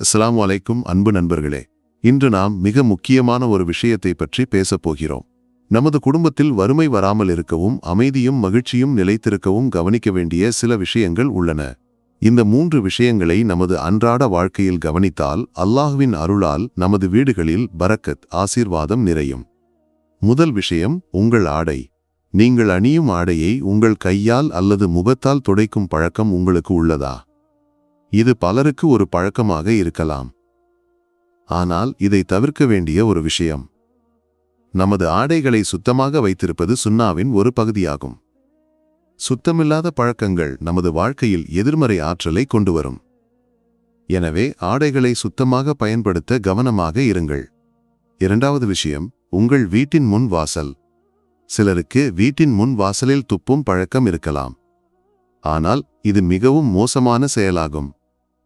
அஸ்லாம் அலைக்கும் அன்பு நண்பர்களே. இன்று நாம் மிக முக்கியமான ஒரு விஷயத்தை பற்றி பேசப் போகிறோம். நமது குடும்பத்தில் வறுமை வராமல் இருக்கவும் அமைதியும் மகிழ்ச்சியும் நிலைத்திருக்கவும் கவனிக்க வேண்டிய சில விஷயங்கள் உள்ளன. இந்த மூன்று விஷயங்களை நமது அன்றாட வாழ்க்கையில் கவனித்தால் அல்லாஹ்வின் அருளால் நமது வீடுகளில் பரக்கத் ஆசீர்வாதம் நிறையும். முதல் விஷயம் உங்கள் ஆடை. நீங்கள் அணியும் ஆடையை உங்கள் கையால் அல்லது முகத்தால் துடைக்கும் பழக்கம் உங்களுக்கு உள்ளதா? இது பலருக்கு ஒரு பழக்கமாக இருக்கலாம். ஆனால் இதை தவிர்க்க வேண்டிய ஒரு விஷயம். நமது ஆடைகளை சுத்தமாக வைத்திருப்பது சுண்ணாவின் ஒரு பகுதியாகும். சுத்தமில்லாத பழக்கங்கள் நமது வாழ்க்கையில் எதிர்மறை ஆற்றலை கொண்டு வரும். எனவே ஆடைகளை சுத்தமாக பயன்படுத்த கவனமாக இருங்கள். இரண்டாவது விஷயம் உங்கள் வீட்டின் முன் வாசல். சிலருக்கு வீட்டின் முன் வாசலில் துப்பும் பழக்கம் இருக்கலாம். ஆனால் இது மிகவும் மோசமான செயலாகும்.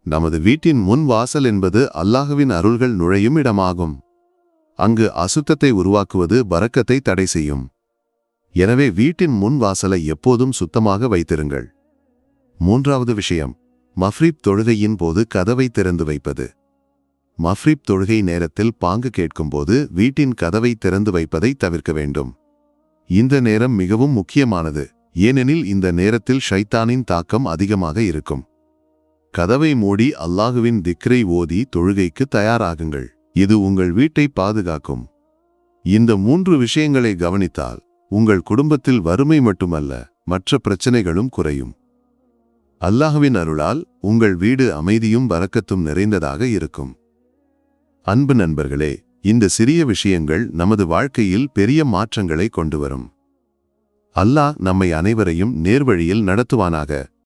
நமது வீட்டின் முன் வாசல் என்பது அல்லாஹுவின் அருள்கள் நுழையும் இடமாகும். அங்கு அசுத்தத்தை உருவாக்குவது பரக்கத்தை தடை செய்யும். எனவே வீட்டின் முன் வாசலை எப்போதும் சுத்தமாக வைத்திருங்கள். மூன்றாவது விஷயம். மஃப்ரீப் தொழுகையின் போது கதவை திறந்து வைப்பது. மஃப்ரீப் தொழுகை நேரத்தில் பாங்கு கேட்கும்போது வீட்டின் கதவை திறந்து வைப்பதை தவிர்க்க வேண்டும். இந்த நேரம் மிகவும் முக்கியமானது. ஏனெனில் இந்த நேரத்தில் ஷைத்தானின் தாக்கம் அதிகமாக இருக்கும். கதவை மூடி அல்லாஹுவின் திக்ரை ஓதி தொழுகைக்கு தயாராகுங்கள். இது உங்கள் வீட்டை பாதுகாக்கும். இந்த மூன்று விஷயங்களை கவனித்தால் உங்கள் குடும்பத்தில் வறுமை மட்டுமல்ல மற்ற பிரச்சனைகளும் குறையும். அல்லாஹுவின் அருளால் உங்கள் வீடு அமைதியும் வரக்கத்தும் நிறைந்ததாக இருக்கும். அன்பு நண்பர்களே இந்த சிறிய விஷயங்கள் நமது வாழ்க்கையில் பெரிய மாற்றங்களை கொண்டு வரும் அல்லாஹ் நம்மை அனைவரையும் நேர்வழியில் நடத்துவானாக.